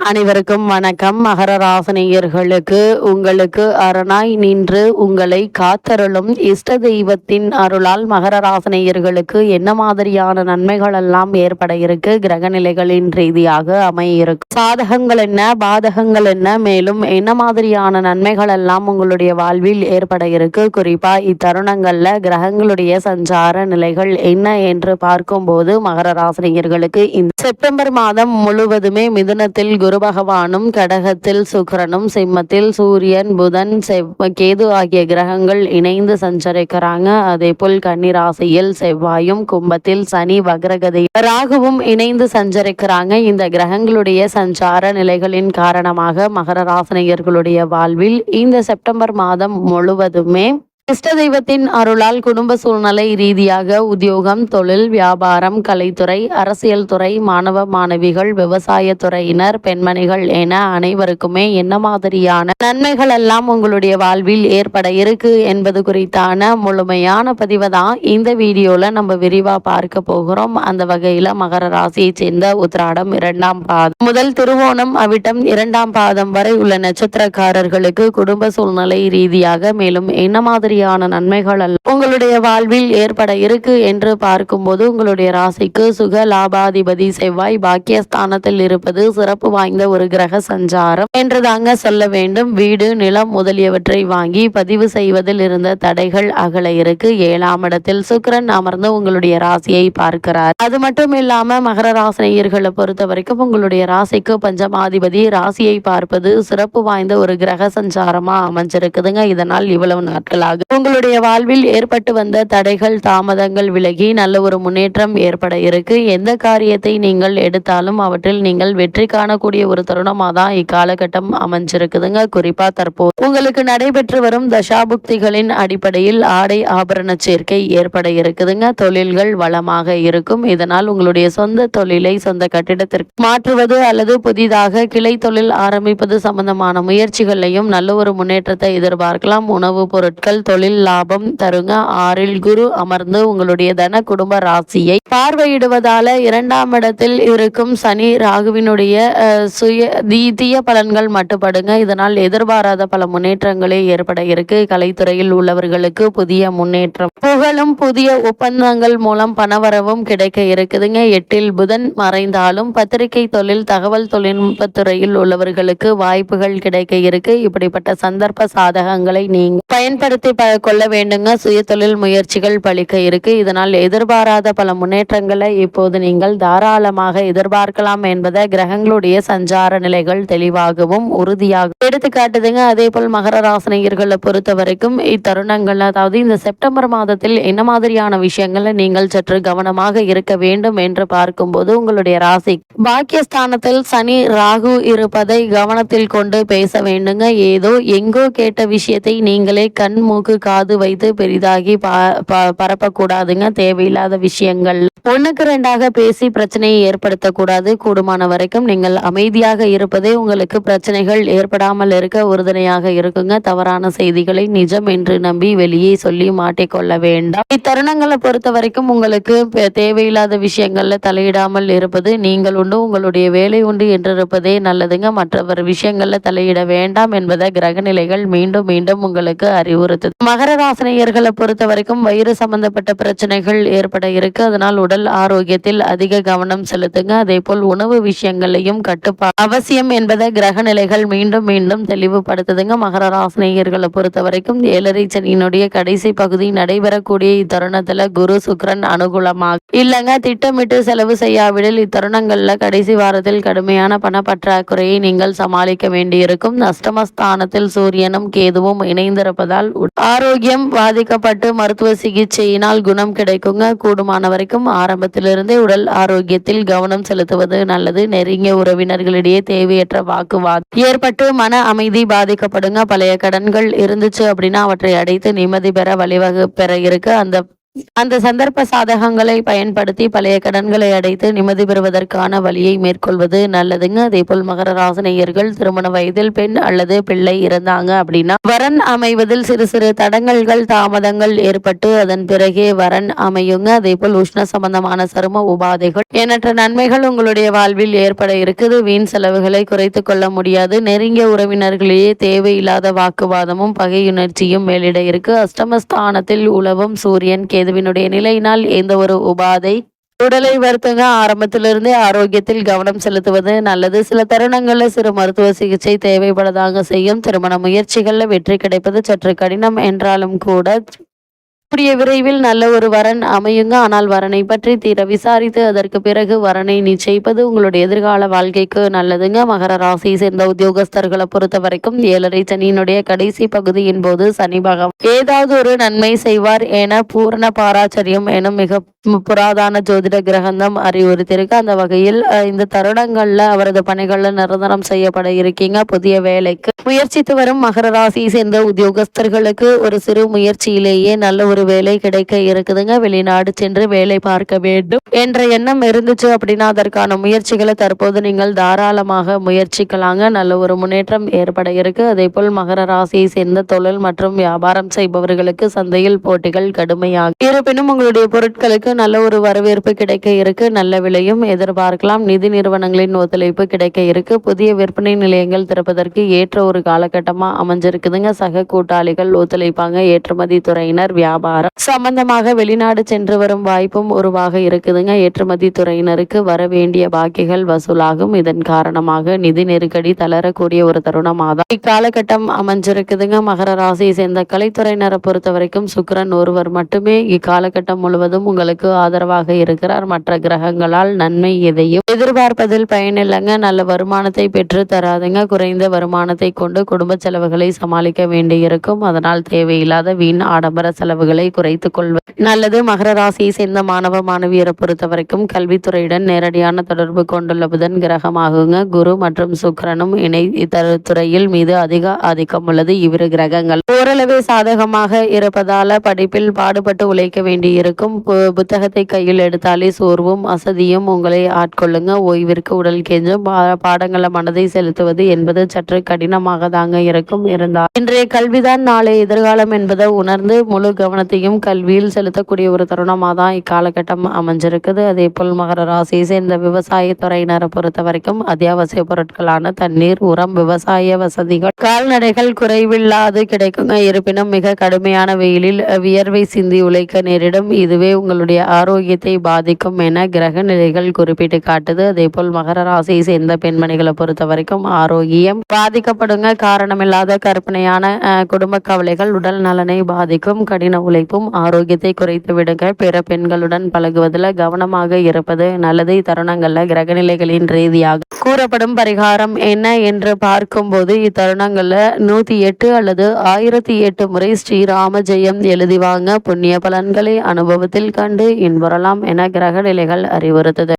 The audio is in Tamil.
அனைவருக்கும் வணக்கம். மகர ராசனியர்களுக்கு உங்களுக்கு அரணாய் நின்று உங்களை காத்தருளும் இஷ்ட தெய்வத்தின் அருளால் மகர ராசனியர்களுக்கு என்ன மாதிரியான நன்மைகள் எல்லாம் ஏற்பட இருக்கு? கிரக நிலைகளின் ரீதியாக அமைய இருக்கு சாதகங்கள் என்ன? பாதகங்கள் என்ன? மேலும் என்ன மாதிரியான நன்மைகள் எல்லாம் உங்களுடைய வாழ்வில் ஏற்பட இருக்கு? குறிப்பா இத்தருணங்கள்ல கிரகங்களுடைய சஞ்சார நிலைகள் என்ன என்று பார்க்கும்போது மகர ராசினியர்களுக்கு இந்த செப்டம்பர் மாதம் முழுவதுமே மிதுனத்தில் குரு பகவானும் கடகத்தில் சுக்கரனும் சிம்மத்தில் சூரியன் புதன் செவ் கேது ஆகிய கிரகங்கள் இணைந்து சஞ்சரிக்கிறாங்க. அதே போல் கன்னிராசியில் செவ்வாயும் கும்பத்தில் சனி வக்ரகதை ராகுவும் இணைந்து சஞ்சரிக்கிறாங்க. இந்த கிரகங்களுடைய சஞ்சார நிலைகளின் காரணமாக மகர ராசினியர்களுடைய வாழ்வில் இந்த செப்டம்பர் மாதம் முழுவதுமே இஷ்ட தெய்வத்தின் அருளால் குடும்ப சூழ்நிலை ரீதியாக உத்தியோகம் தொழில் வியாபாரம் கலைத்துறை அரசியல் துறை மாணவ மாணவிகள் விவசாய துறையினர் பெண்மணிகள் என அனைவருக்குமே என்ன மாதிரியான நன்மைகள் எல்லாம் உங்களுடைய வாழ்வில் ஏற்பட இருக்கு என்பது குறித்தான முழுமையான பதிவை தான் இந்த வீடியோல நம்ம விரிவா பார்க்க போகிறோம். அந்த வகையில மகர ராசியை சேர்ந்த உத்திராடம் இரண்டாம் பாதம் முதல் திருவோணம் அவிட்டம் இரண்டாம் பாதம் வரை உள்ள நட்சத்திரக்காரர்களுக்கு குடும்ப சூழ்நிலை ரீதியாக மேலும் என்ன மாதிரி மாதிரியான நன்மைகள் அல்ல. உங்களுடைய வாழ்வில் ஏற்பட இருக்கு என்று பார்க்கும்போது உங்களுடைய ராசிக்கு சுக லாபாதிபதி செவ்வாய் பாக்கியஸ்தானத்தில் இருப்பது சிறப்பு வாய்ந்த ஒரு கிரக சஞ்சாரம் என்று தாங்க சொல்ல வேண்டும். வீடு நிலம் முதலியவற்றை வாங்கி பதிவு செய்வதில் இருந்த தடைகள் அகல இருக்கு. ஏழாம் இடத்தில் சுக்கிரன் அமர்ந்து உங்களுடைய ராசியை பார்க்கிறார். அது மட்டும் இல்லாம மகர ராசினியர்களை பொறுத்த வரைக்கும் உங்களுடைய ராசிக்கு பஞ்சமாதிபதி ராசியை பார்ப்பது சிறப்பு வாய்ந்த ஒரு கிரக சஞ்சாரமா அமைஞ்சிருக்குதுங்க. இதனால் இவ்வளவு நாட்களாக உங்களுடைய வாழ்வில் ஏற்பட்டு வந்த தடைகள் தாமதங்கள் விலகி நல்ல ஒரு முன்னேற்றம் ஏற்பட இருக்கு. எந்த காரியத்தை நீங்கள் எடுத்தாலும் அவற்றில் நீங்கள் வெற்றி காணக்கூடிய ஒரு தருணமா தான் இக்காலகட்டம் அமைஞ்சிருக்குதுங்க. குறிப்பா தற்போது உங்களுக்கு நடைபெற்று வரும் தசாபுக்திகளின் அடிப்படையில் ஆடை ஆபரண சேர்க்கை ஏற்பட இருக்குதுங்க. தொழில்கள் வளமாக இருக்கும். இதனால் உங்களுடைய சொந்த தொழிலை சொந்த கட்டிடத்திற்கு மாற்றுவது அல்லது புதிதாக கிளை தொழில் ஆரம்பிப்பது சம்பந்தமான முயற்சிகளையும் நல்ல ஒரு முன்னேற்றத்தை எதிர்பார்க்கலாம். உணவுப் பொருட்கள் தொழில் லாபம் தருங்க. ஆறில் குரு அமர்ந்து உங்களுடைய தன குடும்ப ராசியை பார்வையிடுவதால இரண்டாம் இடத்தில் இருக்கும் சனி ராகுவினுடைய சுய தீய பலன்கள் மட்டுப்படுங்க. இதனால் எதிர்பாராத பல முன்னேற்றங்களே ஏற்பட இருக்கு. கலைத்துறையில் உள்ளவர்களுக்கு புதிய முன்னேற்றம் புகழும் புதிய ஒப்பந்தங்கள் மூலம் பணவரவும் கிடைக்க இருக்குதுங்க. எட்டில் புதன் மறைந்தாலும் பத்திரிகை தொழில் தகவல் தொழில்நுட்பத்துறையில் உள்ளவர்களுக்கு வாய்ப்புகள் கிடைக்க இருக்கு. இப்படிப்பட்ட சந்தர்ப்ப சாதகங்களை நீங்க பயன்படுத்தி ப கொள்ள வேண்டுங்க சுய தொழில் முயற்சிகள் பலிக்க இருக்கு. இதனால் எதிர்பாராத பல முன்னேற்றங்களை இப்போது நீங்கள் தாராளமாக எதிர்பார்க்கலாம் என்பதை கிரகங்களுடைய சஞ்சார நிலைகள் தெளிவாகவும் உறுதியாக எடுத்துக்காட்டுதுங்க. அதே போல் மகர ராசினியர்களை பொறுத்த வரைக்கும் இத்தருணங்கள் அதாவது இந்த செப்டம்பர் மாதத்தில் என்ன மாதிரியான விஷயங்களை நீங்கள் சற்று கவனமாக இருக்க வேண்டும் என்று பார்க்கும்போது உங்களுடைய ராசி பாக்கியஸ்தானத்தில் சனி ராகு இருப்பதை கவனத்தில் கொண்டு பேச வேண்டுங்க. ஏதோ எங்கோ கேட்ட விஷயத்தை நீங்களே கண் மூக்கு காது வைத்து பெரிதாகி ப- பரப்பக்கூடாதுங்க. தேவையில்லாத விஷயங்கள். ஒண்ணுக்கு ரெண்டாக பேசி பிரச்சனையை ஏற்படுத்தக்கூடாது. கூடுமான வரைக்கும் நீங்கள் அமைதியாக இருப்பதே உங்களுக்கு பிரச்சனைகள் ஏற்படாமல் இருக்க உறுதுணையாக இருக்குங்க. தவறான செய்திகளை நிஜம் என்று நம்பி வெளியே சொல்லி மாட்டிக்கொள்ள வேண்டாம். இத்தருணங்களை பொறுத்த வரைக்கும் உங்களுக்கு தேவையில்லாத விஷயங்கள்ல தலையிடாமல் இருப்பது நீங்கள் உண்டு. உங்களுடைய வேலை உண்டு என்றிருப்பதே நல்லதுங்க. மற்றவர் விஷயங்கள்ல தலையிட வேண்டாம் என்பதை கிரகநிலைகள் மீண்டும் மீண்டும் உங்களுக்கு அறிவுறுத்து மகர ராசினியர்களை பொறுத்த வரைக்கும் வயிறு சம்பந்தப்பட்ட பிரச்சனைகள் ஏற்பட இருக்கு. அதனால் உடல் ஆரோக்கியத்தில் அதிக கவனம் செலுத்துங்க. அதே போல் உணவு விஷயங்களையும் கட்டுப்பா அவசியம் என்பதை கிரக நிலைகள் மீண்டும் மீண்டும் தெளிவுபடுத்துதுங்க. மகர ராசினியர்களை பொறுத்த வரைக்கும் ஏழரை சனியினுடைய கடைசி பகுதி நடைபெறக்கூடிய இத்தருணத்துல குரு சுக்ரன் அனுகூலமாக இல்லைங்க திட்டமிட்டு செலவு செய்யாவிடில் இத்தருணங்கள்ல கடைசி வாரத்தில் கடுமையான பண பற்றாக்குறையை நீங்கள் சமாளிக்க வேண்டியிருக்கும். நஷ்டமஸ்தானத்தில் சூரியனும் கேதுவும் இணைந்திருப்பதால் ஆரோக்கியம் பாதிக்கப்பட்டு மருத்துவ சிகிச்சையினால் குணம் கிடைக்குங்க. கூடுமான வரைக்கும் ஆரம்பத்திலிருந்தே உடல் ஆரோக்கியத்தில் கவனம் செலுத்துவது நல்லது. நெருங்கிய உறவினர்களிடையே தேவையற்ற வாக்குவாதம் ஏற்பட்டு மன அமைதி பாதிக்கப்படுங்க. பழைய கடன்கள் இருந்துச்சு அப்படின்னா அவற்றை அடைத்து நிம்மதி பெற வழிவகு பெற இருக்கு. அந்த அந்த சந்தர்ப்ப சாதகங்களை பயன்படுத்தி பழைய கடன்களை அடைத்து நிம்மதி பெறுவதற்கான வழியை மேற்கொள்வது நல்லதுங்க. அதே போல் மகர ராசினியர்கள் திருமண வயதில் பெண் அல்லது பிள்ளை இருந்தாங்க அப்படின்னா வரன் அமைவதில் சிறு சிறு தடங்கல்கள் தாமதங்கள் ஏற்பட்டு அதன் பிறகே வரன் அமையுங்க. அதே போல் உஷ்ண சம்பந்தமான சரும உபாதைகள் எண்ணற்ற நன்மைகள் உங்களுடைய வாழ்வில் ஏற்பட இருக்குது. வீண் செலவுகளை குறைத்து கொள்ள முடியாது. நெருங்கிய உறவினர்களிடையே தேவையில்லாத வாக்குவாதமும் பகையுணர்ச்சியும் மேலிட இருக்கு. அஷ்டமஸ்தானத்தில் உலவும் சூரியன் கே கேதுவினுடைய நிலையினால் எந்த ஒரு உபாதை உடலை வருத்துங்க ஆரம்பத்திலிருந்தே ஆரோக்கியத்தில் கவனம் செலுத்துவது நல்லது. சில தருணங்களில் சிறு மருத்துவ சிகிச்சை தேவைப்படதாக செய்யும். திருமண முயற்சிகளில் வெற்றி கிடைப்பது சற்று கடினம் என்றாலும் கூட கூடிய விரைவில் நல்ல ஒரு வரன் அமையுங்க. ஆனால் வரனை பற்றி தீர விசாரித்து அதற்கு பிறகு வரனை நிச்சயிப்பது உங்களுடைய எதிர்கால வாழ்க்கைக்கு நல்லதுங்க. மகர ராசியை சேர்ந்த உத்தியோகஸ்தர்களை பொறுத்த வரைக்கும் ஏழரை சனியினுடைய கடைசி பகுதியின் போது சனி பகவான் ஏதாவது ஒரு நன்மை செய்வார் என பூரண பாராச்சரியம் எனும் மிக புராதான ஜோதிட கிரகந்தம் அறிவுறுத்தியிருக்கு. அந்த வகையில் இந்த தருணங்கள்ல அவரது பணிகள்ல நிரந்தரம் செய்யப்பட இருக்கீங்க. புதிய வேலைக்கு முயற்சித்து வரும் மகர ராசியை சேர்ந்த உத்தியோகஸ்தர்களுக்கு ஒரு சிறு முயற்சியிலேயே நல்ல ஒரு வேலை கிடைக்க இருக்குதுங்க. வெளிநாடு சென்று வேலை பார்க்க வேண்டும் என்ற எண்ணம் இருந்துச்சு அப்படின்னா அதற்கான முயற்சிகளை தற்போது நீங்கள் தாராளமாக முயற்சிக்கலாங்க. நல்ல ஒரு முன்னேற்றம் ஏற்பட இருக்கு. அதே போல் மகர ராசியை சேர்ந்த தொழில் மற்றும் வியாபாரம் செய்பவர்களுக்கு சந்தையில் போட்டிகள் கடுமையாகும் இருப்பினும் உங்களுடைய பொருட்களுக்கு நல்ல ஒரு வரவேற்பு கிடைக்க இருக்கு. நல்ல விலையும் எதிர்பார்க்கலாம். நிதி நிறுவனங்களின் ஒத்துழைப்பு கிடைக்க இருக்கு. புதிய விற்பனை நிலையங்கள் திறப்பதற்கு ஏற்ற ஒரு காலகட்டமா அமைஞ்சிருக்குதுங்க. சக கூட்டாளிகள் ஒத்துழைப்பாங்க. ஏற்றுமதி துறையினர் வியாபாரம் சம்பந்தமாக வெளிநாடு சென்று வரும் வாய்ப்பும் உருவாக இருக்குதுங்க. ஏற்றுமதி துறையினருக்கு வர வேண்டிய பாக்கிகள் வசூலாகும். இதன் காரணமாக நிதி நெருக்கடி தளரக்கூடிய ஒரு தருணமாக தான் இக்காலகட்டம் அமைஞ்சிருக்குதுங்க. மகர ராசியை சேர்ந்த கலைத்துறையினரை பொறுத்த வரைக்கும் சுக்கிரன் ஒருவர் மட்டுமே இக்காலகட்டம் முழுவதும் உங்களுக்கு ஆதரவாக இருக்கிறார். மற்ற கிரகங்களால் நன்மை எதையும் எதிர்பார்ப்பதில் பயனில்லைங்க நல்ல வருமானத்தை பெற்று தராதுங்க. குறைந்த வருமானத்தை கொண்டு குடும்ப செலவுகளை சமாளிக்க வேண்டியிருக்கும். அதனால் தேவையில்லாத வீண் ஆடம்பர செலவுகள் குறைத்துக் கொள்வது நல்லது. மகர ராசியை சேர்ந்த மாணவ மாணவியரை பொறுத்த வரைக்கும் கல்வித்துறையுடன் நேரடியான தொடர்பு கொண்டுள்ள புதன் கிரகமாகுங்க. குரு மற்றும் சுக்கிரனும் இணை துறையில் மீது அதிக ஆதிக்கம் உள்ளது. இவ்விரு கிரகங்கள் ஓரளவே சாதகமாக இருப்பதால படிப்பில் பாடுபட்டு உழைக்க வேண்டியிருக்கும். பு- புத்தகத்தை கையில் எடுத்தாலே சோர்வும் அசதியும் உங்களை ஆட்கொள்ளுங்க. ஓய்விற்கு உடல் கெஞ்சும். பாடங்களை மனதை செலுத்துவது என்பது சற்று கடினமாக தாங்க இருக்கும். இருந்தால் இன்றைய கல்விதான் நாளை எதிர்காலம் என்பதை உணர்ந்து முழு கவனத்தையும் கல்வியில் செலுத்தக்கூடிய ஒரு தருணமாக தான் இக்காலகட்டம் அமைஞ்சிருக்குது. அதே போல் மகர ராசியை சேர்ந்த விவசாய துறையினரை பொறுத்த வரைக்கும் அத்தியாவசிய பொருட்களான தண்ணீர் உரம் விவசாய வசதிகள் கால்நடைகள் குறைவில்லாது கிடைக்குங்க. இருப்பினும் மிக கடுமையான வெயிலில் வியர்வை சிந்தி உழைக்க நேரிடும். இதுவே உங்களுடைய ஆரோக்கியத்தை பாதிக்கும் என கிரக நிலைகள் குறிப்பிட்டு காட்டுது. அதே போல் மகர ராசியை சேர்ந்த பெண்மணிகளை பொறுத்த வரைக்கும் ஆரோக்கியம் பாதிக்கப்படுங்க. காரணமில்லாத கற்பனையான குடும்ப கவலைகள் உடல் நலனை பாதிக்கும். கடின உழைப்பும் ஆரோக்கியத்தை குறைத்து விடுங்க. பிற பெண்களுடன் பழகுவதில் கவனமாக இருப்பது நல்லது. தருணங்கள்ல கிரகநிலைகளின் ரீதியாக கூறப்படும் பரிகாரம் என்ன என்று பார்க்கும்போது இத்தருணங்களில் நூத்தி எட்டு அல்லது ஆயிரத்தி எட்டு முறை ஸ்ரீராம ஜெயம் எழுதி வாங்க. புண்ணிய பலன்களை அனுபவத்தில் கண்டு இன்புறலாம் என கிரக நிலைகள்